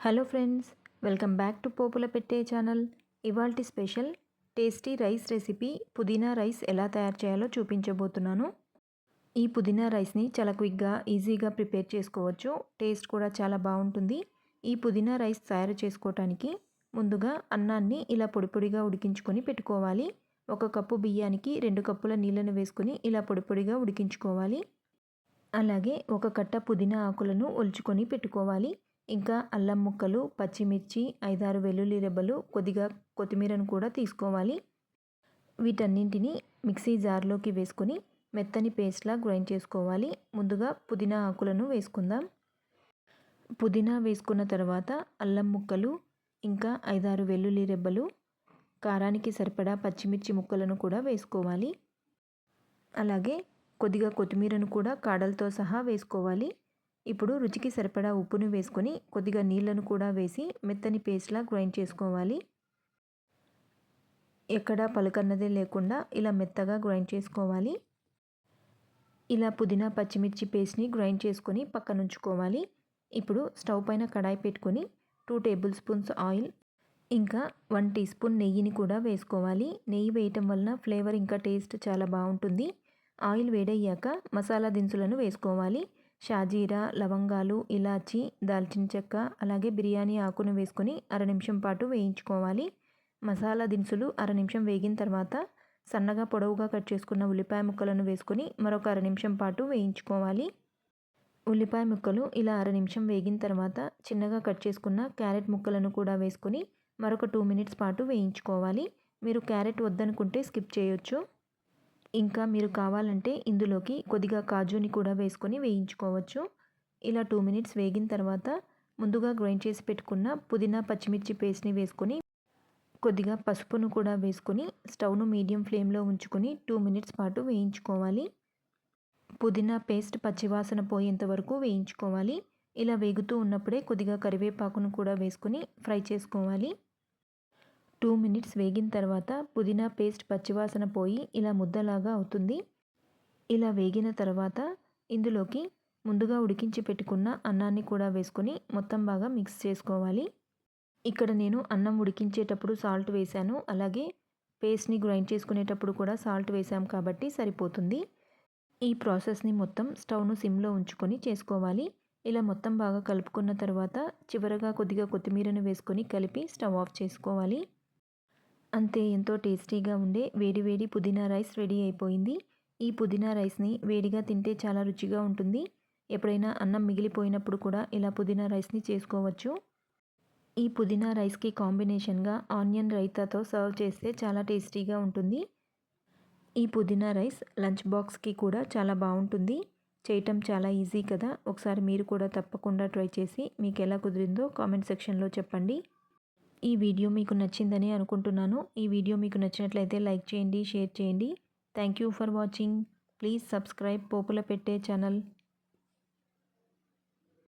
Hello friends welcome back to పోపుల పెట్టే channel. ఇవాల్టి స్పెషల్ టేస్టీ రైస్ రెసిపీ పుదీనా రైస్ ఎలా తయారు చేయాలో చూపించబోతున్నాను. ఈ పుదీనా రైస్ని చాలా క్విక్గా ఈజీగా ప్రిపేర్ చేసుకోవచ్చు. టేస్ట్ కూడా చాలా బాగుంటుంది. ఈ పుదీనా రైస్ తయారు చేసుకోవటానికి ముందుగా అన్నాన్ని ఇలా పొడి పొడిగా ఉడికించుకొని పెట్టుకోవాలి. ఒక కప్పు బియ్యానికి రెండు కప్పుల నీళ్ళను వేసుకొని ఇలా పొడి పొడిగా ఉడికించుకోవాలి. అలాగే ఒక కట్ట పుదీనా ఆకులను ఒలుచుకొని పెట్టుకోవాలి. ఇంకా అల్లం ముక్కలు పచ్చిమిర్చి ఐదారు వెల్లుల్లి రెబ్బలు కొద్దిగా కొత్తిమీరను కూడా తీసుకోవాలి. వీటన్నింటినీ మిక్సీ జార్లోకి వేసుకొని మెత్తని పేస్ట్లా గ్రైండ్ చేసుకోవాలి. ముందుగా పుదీనా ఆకులను వేసుకుందాం. పుదీనా వేసుకున్న తర్వాత అల్లం ముక్కలు ఇంకా ఐదారు వెల్లుల్లి రెబ్బలు కారానికి సరిపడా పచ్చిమిర్చి ముక్కలను కూడా వేసుకోవాలి. అలాగే కొద్దిగా కొత్తిమీరను కూడా కాడలతో సహా వేసుకోవాలి. ఇప్పుడు రుచికి సరిపడా ఉప్పును వేసుకొని కొద్దిగా నీళ్ళను కూడా వేసి మెత్తని పేస్ట్లా గ్రైండ్ చేసుకోవాలి. ఎక్కడా పలుకన్నదే లేకుండా ఇలా మెత్తగా గ్రైండ్ చేసుకోవాలి. ఇలా పుదీనా పచ్చిమిర్చి పేస్ట్ని గ్రైండ్ చేసుకొని పక్కన ఉంచుకోవాలి ఇప్పుడు స్టవ్ పైన కడాయి పెట్టుకొని టూ టేబుల్ స్పూన్స్ ఆయిల్ ఇంకా వన్ టీ స్పూన్ నెయ్యిని కూడా వేసుకోవాలి. నెయ్యి వేయటం వలన ఫ్లేవర్ ఇంకా టేస్ట్ చాలా బాగుంటుంది. ఆయిల్ వేడయ్యాక మసాలా దినుసులను వేసుకోవాలి. షాజీరా లవంగాలు ఇలాచి దాల్చిన చెక్క అలాగే బిర్యానీ ఆకును వేసుకొని అర నిమిషం పాటు వేయించుకోవాలి. మసాలా దినుసులు అర నిమిషం వేగిన తర్వాత సన్నగా పొడవుగా కట్ చేసుకున్న ఉల్లిపాయ ముక్కలను వేసుకొని మరొక అర నిమిషం పాటు వేయించుకోవాలి. ఉల్లిపాయ ముక్కలు ఇలా అర నిమిషం వేగిన తర్వాత చిన్నగా కట్ చేసుకున్న క్యారెట్ ముక్కలను కూడా వేసుకొని మరొక టూ మినిట్స్ పాటు వేయించుకోవాలి. మీరు క్యారెట్ వద్దనుకుంటే స్కిప్ చేయొచ్చు. ఇంకా మీరు కావాలంటే ఇందులోకి కొద్దిగా కాజుని కూడా వేసుకొని వేయించుకోవచ్చు. ఇలా టూ మినిట్స్ వేగిన తర్వాత ముందుగా గ్రైండ్ చేసి పెట్టుకున్న పుదీనా పచ్చిమిర్చి పేస్ట్ని వేసుకొని కొద్దిగా పసుపును కూడా వేసుకొని స్టవ్ను మీడియం ఫ్లేమ్లో ఉంచుకొని టూ మినిట్స్ పాటు వేయించుకోవాలి. పుదీనా పేస్ట్ పచ్చివాసన పోయేంత వరకు వేయించుకోవాలి. ఇలా వేగుతూ ఉన్నప్పుడే కొద్దిగా కరివేపాకును కూడా వేసుకొని ఫ్రై చేసుకోవాలి. టూ మినిట్స్ వేగిన తర్వాత పుదీనా పేస్ట్ పచ్చివాసన పోయి ఇలా ముద్దలాగా అవుతుంది. ఇలా వేగిన తర్వాత ఇందులోకి ముందుగా ఉడికించి పెట్టుకున్న అన్నాన్ని కూడా వేసుకొని మొత్తం బాగా మిక్స్ చేసుకోవాలి. ఇక్కడ నేను అన్నం ఉడికించేటప్పుడు సాల్ట్ వేశాను. అలాగే పేస్ట్ని గ్రైండ్ చేసుకునేటప్పుడు కూడా సాల్ట్ వేసాం కాబట్టి సరిపోతుంది. ఈ ప్రాసెస్ని మొత్తం స్టవ్ను సిమ్లో ఉంచుకొని చేసుకోవాలి. ఇలా మొత్తం బాగా కలుపుకున్న తర్వాత చివరగా కొద్దిగా కొత్తిమీరను వేసుకొని కలిపి స్టవ్ ఆఫ్ చేసుకోవాలి. అంతే ఎంతో టేస్టీగా ఉండే వేడి వేడి పుదీనా రైస్ రెడీ అయిపోయింది. ఈ పుదీనా రైస్ని వేడిగా తింటే చాలా రుచిగా ఉంటుంది. ఎప్పుడైనా అన్నం మిగిలిపోయినప్పుడు కూడా ఇలా పుదీనా రైస్ని చేసుకోవచ్చు. ఈ పుదీనా రైస్కి కాంబినేషన్గా ఆనియన్ రైతాతో సర్వ్ చేస్తే చాలా టేస్టీగా ఉంటుంది. ఈ పుదీనా రైస్ లంచ్ బాక్స్కి కూడా చాలా బాగుంటుంది. చేయటం చాలా ఈజీ కదా. ఒకసారి మీరు కూడా తప్పకుండా ట్రై చేసి మీకు ఎలా కుదిరిందో కామెంట్ సెక్షన్లో చెప్పండి. ఈ వీడియో మీకు నచ్చిందని అనుకుంటున్నాను. ఈ వీడియో మీకు నచ్చినట్లయితే లైక్ చేయండి షేర్ చేయండి. Thank you for watching please subscribe పోపుల పెట్టే ఛానల్.